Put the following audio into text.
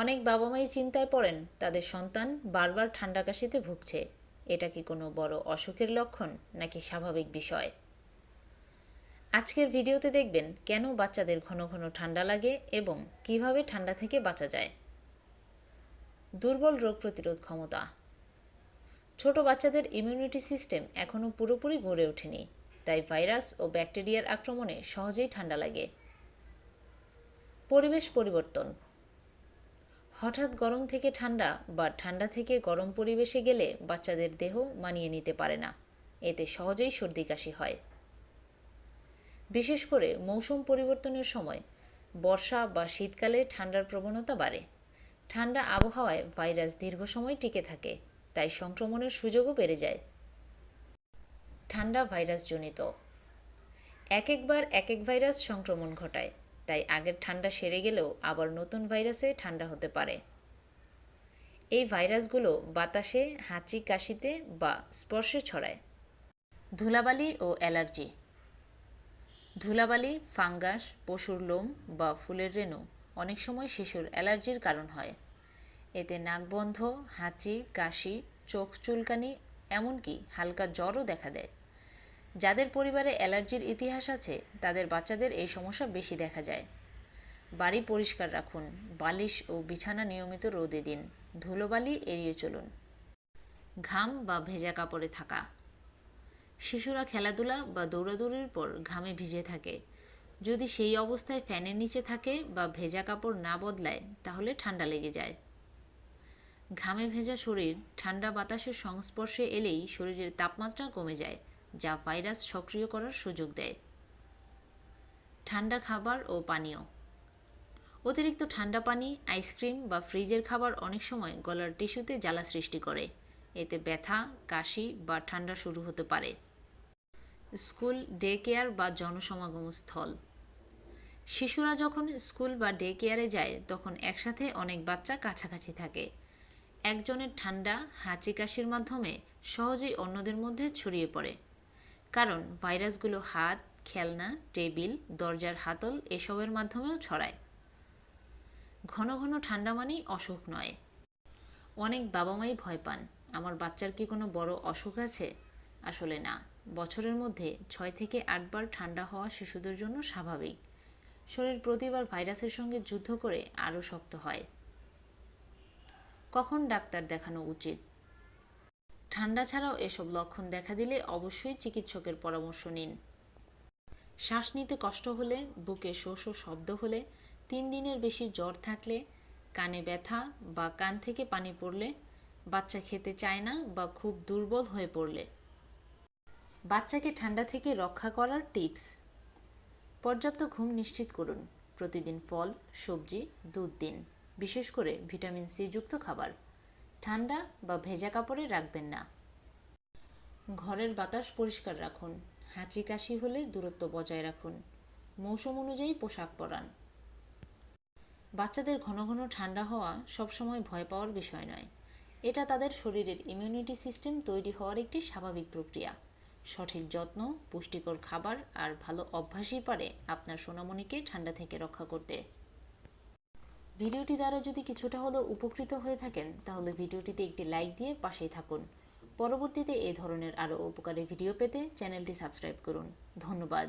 অনেক বাবা মাই চিন্তায় পড়েন, তাদের সন্তান বারবার ঠান্ডা কাশিতে ভুগছে। এটা কি কোনো বড় অসুখের লক্ষণ, নাকি স্বাভাবিক বিষয়? আজকের ভিডিওতে দেখবেন কেন বাচ্চাদের ঘন ঘন ঠান্ডা লাগে এবং কীভাবে ঠান্ডা থেকে বাঁচা যায়। দুর্বল রোগ প্রতিরোধ ক্ষমতা। ছোট বাচ্চাদের ইমিউনিটি সিস্টেম এখনও পুরোপুরি গড়ে ওঠেনি, তাই ভাইরাস ও ব্যাকটেরিয়ার আক্রমণে সহজেই ঠান্ডা লাগে। পরিবেশ পরিবর্তন। হঠাৎ গরম থেকে ঠান্ডা বা ঠান্ডা থেকে গরম পরিবেশে গেলে বাচ্চাদের দেহ মানিয়ে নিতে পারে না। এতে সহজেই সর্দি কাশি হয়। বিশেষ করে মৌসুম পরিবর্তনের সময় বর্ষা বা শীতকালে ঠান্ডার প্রবণতা বাড়ে। ঠান্ডা আবহাওয়ায় ভাইরাস দীর্ঘ সময় টিকে থাকে, তাই সংক্রমণের সুযোগও বেড়ে যায়। ঠান্ডা ভাইরাসজনিত। এক একবার এক এক ভাইরাস সংক্রমণ ঘটায়। তাই আগের ঠান্ডা সেরে গেলেও আবার নতুন ভাইরাসে ঠান্ডা হতে পারে। এই ভাইরাসগুলো বাতাসে, হাঁচি, কাশিতে বা স্পর্শে ছড়ায়। ধুলাবালি ও অ্যালার্জি। ধুলাবালি, ফাঙ্গাস, পশুর লোম বা ফুলের রেণু অনেক সময় শিশুর অ্যালার্জির কারণ হয়। এতে নাক বন্ধ, হাঁচি, কাশি, চোখ চুলকানি এমনকি হালকা জ্বরও দেখা দেয়। যাদের পরিবারে অ্যালার্জির ইতিহাস আছে, তাদের বাচ্চাদের এই সমস্যা বেশি দেখা যায়। বাড়ি পরিষ্কার রাখুন, বালিশ ও বিছানা নিয়মিত রোদে দিন, ধুলোবালি এড়িয়ে চলুন। ঘাম বা ভেজা কাপড়ে থাকা। শিশুরা খেলাধুলা বা দৌড়াদৌড়ির পর ঘামে ভিজে থাকে। যদি সেই অবস্থায় ফ্যানের নিচে থাকে বা ভেজা কাপড় না বদলায়, তাহলে ঠান্ডা লেগে যায়। ঘামে ভেজা শরীর ঠান্ডা বাতাসের সংস্পর্শে এলেই শরীরের তাপমাত্রা কমে যায়। যা ভাইরাস সক্রিয় করার সুযোগ দেয়। ঠান্ডা খাবার ও পানীয়। অতিরিক্ত ঠান্ডা পানি, আইসক্রিম বা ফ্রিজের খাবার অনেক সময় গলার টিস্যুতে জ্বালা সৃষ্টি করে। এতে ব্যথা, কাশি বা ঠান্ডা শুরু হতে পারে। স্কুল, ডে কেয়ার বা জনসমাগম স্থল। শিশুরা যখন স্কুল বা ডে কেয়ারে যায়, তখন একসাথে অনেক বাচ্চা কাছাকাছি থাকে। একজনের ঠান্ডা, হাঁচি কাশির মাধ্যমে সহজেই অন্যদের মধ্যে ছড়িয়ে পড়ে। কারণ ভাইরাসগুলো হাত, খেলনা, টেবিল, দরজার হাতল এসবের মাধ্যমেও ছড়ায়। ঘন ঘন ঠান্ডা মানেই অসুখ নয়। অনেক বাবা মাই ভয় পান, আমার বাচ্চার কি কোনো বড় অসুখ আছে? আসলে না। বছরের মধ্যে ছয় থেকে আটবার ঠান্ডা হওয়া শিশুদের জন্য স্বাভাবিক। শরীর প্রতিবার ভাইরাসের সঙ্গে যুদ্ধ করে আরও শক্ত হয়। কখন ডাক্তার দেখানো উচিত? ঠান্ডা ছাড়াও এসব লক্ষণ দেখা দিলে অবশ্যই চিকিৎসকের পরামর্শ নিন। শ্বাস নিতে কষ্ট হলে, বুকে শো শো শব্দ হলে, তিন দিনের বেশি জ্বর থাকলে, কানে ব্যথা বা কান থেকে পানি পড়লে, বাচ্চা খেতে চায় না বা খুব দুর্বল হয়ে পড়লে। বাচ্চাকে ঠান্ডা থেকে রক্ষা করার টিপস। পর্যাপ্ত ঘুম নিশ্চিত করুন। প্রতিদিন ফল, সবজি, দুধ দিন। বিশেষ করে ভিটামিন সি যুক্ত খাবার। ঠান্ডা বা ভেজা কাপড়ে রাখবেন না। ঘরের বাতাস পরিষ্কার রাখুন। হাঁচি কাশি হলে দূরত্ব বজায় রাখুন। মৌসুম অনুযায়ী পোশাক পরান। বাচ্চাদের ঘন ঘন ঠান্ডা হওয়া সবসময় ভয় পাওয়ার বিষয় নয়। এটা তাদের শরীরের ইমিউনিটি সিস্টেম তৈরি হওয়ার একটি স্বাভাবিক প্রক্রিয়া। সঠিক যত্ন, পুষ্টিকর খাবার আর ভালো অভ্যাসই পারে আপনার সোনামণিকে ঠান্ডা থেকে রক্ষা করতে। ভিডিওটি দ্বারা যদি কিছুটা হলেও উপকৃত হয়ে থাকেন, তাহলে ভিডিওটিতে একটি লাইক দিয়ে পাশেই থাকুন। পরবর্তীতে এ ধরনের আরও উপকারী ভিডিও পেতে চ্যানেলটি সাবস্ক্রাইব করুন। ধন্যবাদ।